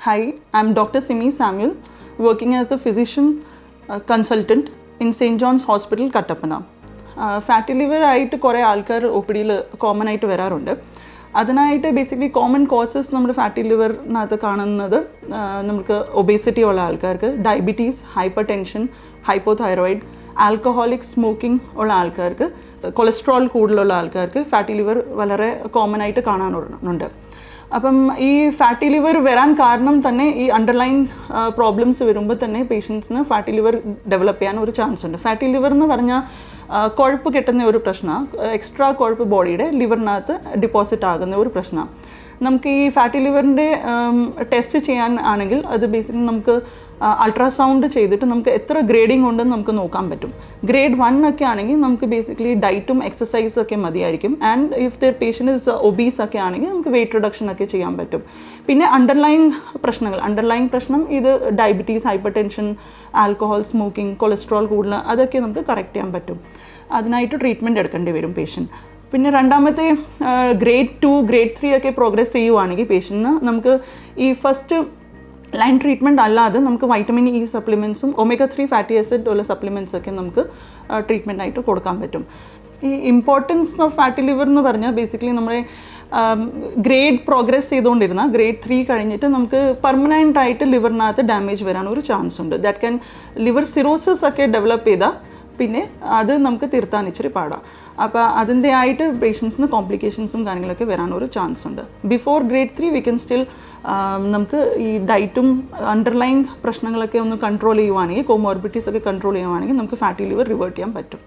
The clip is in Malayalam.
Hi, I'm Dr. Simi Samuel, working as a physician uh, consultant in St. John's Hospital, Kattapana. Fatty liver ആയിട്ട് കുറേ ആൾക്കാർ ഒ പി ഡിയിൽ കോമൺ ആയിട്ട് വരാറുണ്ട് അതിനായിട്ട് ബേസിക്കലി കോമൺ കോസസ് നമ്മുടെ ഫാറ്റി ലിവറിനകത്ത് കാണുന്നത് ആ, നമുക്ക് ഒബേസിറ്റി ഉള്ള ആൾക്കാർക്ക് diabetes hypertension hypothyroid alcoholic smoking ഉള്ള ആൾക്കാർക്ക് കൊളസ്ട്രോൾ കൂടുതലുള്ള ആൾക്കാർക്ക് ഫാറ്റി ലിവർ വളരെ കോമൺ ആയിട്ട് കാണാനുണ്ട് അപ്പം ഈ ഫാറ്റി ലിവർ വരാൻ കാരണം തന്നെ ഈ അണ്ടർലൈൻ പ്രോബ്ലംസ് വരുമ്പോൾ തന്നെ പേഷ്യൻസിന് ഫാറ്റി ലിവർ ഡെവലപ്പ് ചെയ്യാൻ ഒരു ചാൻസ് ഉണ്ട്. ഫാറ്റി ലിവർ എന്ന് പറഞ്ഞാൽ കൊഴുപ്പ് കിട്ടുന്ന ഒരു പ്രശ്നമാണ് എക്സ്ട്രാ കൊഴുപ്പ് ബോഡിയുടെ ലിവറിനകത്ത് ഡിപ്പോസിറ്റ് ആകുന്ന ഒരു പ്രശ്നമാണ് നമുക്ക് ഈ ഫാറ്റി ലിവറിന്റെ ടെസ്റ്റ് ചെയ്യാൻ ആണെങ്കിൽ അത് ബേസിക്കലി നമുക്ക് അൾട്രാസൗണ്ട് ചെയ്തിട്ട് നമുക്ക് എത്ര ഗ്രേഡിംഗ് ഉണ്ടെന്ന് നമുക്ക് നോക്കാൻ പറ്റും. ഗ്രേഡ് വൺ ഒക്കെ ആണെങ്കിൽ നമുക്ക് ബേസിക്കലി ഡയറ്റും എക്സസൈസും ഒക്കെ മതിയായിരിക്കും. And if the patient is obese ഒക്കെ ആണെങ്കിൽ നമുക്ക് വെയിറ്റ് റിഡക്ഷൻ ഒക്കെ ചെയ്യാൻ പറ്റും. പിന്നെ അണ്ടർലൈൻ പ്രശ്നങ്ങൾ. അണ്ടർലൈൻ പ്രശ്നം ഇത് diabetes hypertension alcohol smoking cholesterol കൂടുതൽ അതൊക്കെ നമുക്ക് കറക്റ്റ് ചെയ്യാൻ പറ്റും. അതിനായിട്ട് ട്രീറ്റ്മെന്റ് എടുക്കേണ്ടി വരും പേഷ്യന്റ് പിന്നെ രണ്ടാമത്തെ ഗ്രേഡ് ടു ഗ്രേഡ് ത്രീ ഒക്കെ പ്രോഗ്രസ് ചെയ്യുവാണെങ്കിൽ പേഷ്യന്റിന് നമുക്ക് ഈ ഫസ്റ്റ് ലൈൻ ട്രീറ്റ്മെന്റ് അല്ലാതെ നമുക്ക് വൈറ്റമിൻ ഇ സപ്ലിമെൻസും ഒമേഗ ത്രീ ഫാറ്റി ആസിഡ് ഉള്ള സപ്ലിമെൻസ് ഒക്കെ നമുക്ക് ട്രീറ്റ്മെന്റ് ആയിട്ട് കൊടുക്കാൻ പറ്റും. ഈ ഇമ്പോർട്ടൻസ് ഓഫ് ഫാറ്റി ലിവർ എന്ന് പറഞ്ഞാൽ ബേസിക്കലി നമ്മുടെ ഗ്രേഡ് പ്രോഗ്രസ് ചെയ്തുകൊണ്ടിരുന്ന ഗ്രേഡ് ത്രീ കഴിഞ്ഞിട്ട് നമുക്ക് പെർമനന്റ് ആയിട്ട് ലിവറിനകത്ത് ഡാമേജ് വരാൻ ഒരു ചാൻസ് ഉണ്ട്. ദാറ്റ് ക്യാൻ ലിവർ സിറോസിസ് ഒക്കെ ഡെവലപ്പ് ചെയ്താൽ പിന്നെ അത് നമുക്ക് തിരുത്താൻ ഇച്ചിരി പാടാം. അപ്പോൾ അതിന്റെ ആയിട്ട് പേഷ്യൻസിന് കോംപ്ലിക്കേഷൻസും കാര്യങ്ങളൊക്കെ വരാൻ ഒരു ചാൻസ് ഉണ്ട് before grade three we can still നമുക്ക് ഈ ഡയറ്റും അണ്ടർലൈൻ പ്രശ്നങ്ങളൊക്കെ ഒന്ന് കൺട്രോൾ ചെയ്യുവാണെങ്കിൽ കോമോർബിറ്റീസ് ഒക്കെ കൺട്രോൾ ചെയ്യുവാണെങ്കിൽ നമുക്ക് ഫാറ്റി ലിവർ റിവേർട്ട് ചെയ്യാൻ പറ്റും.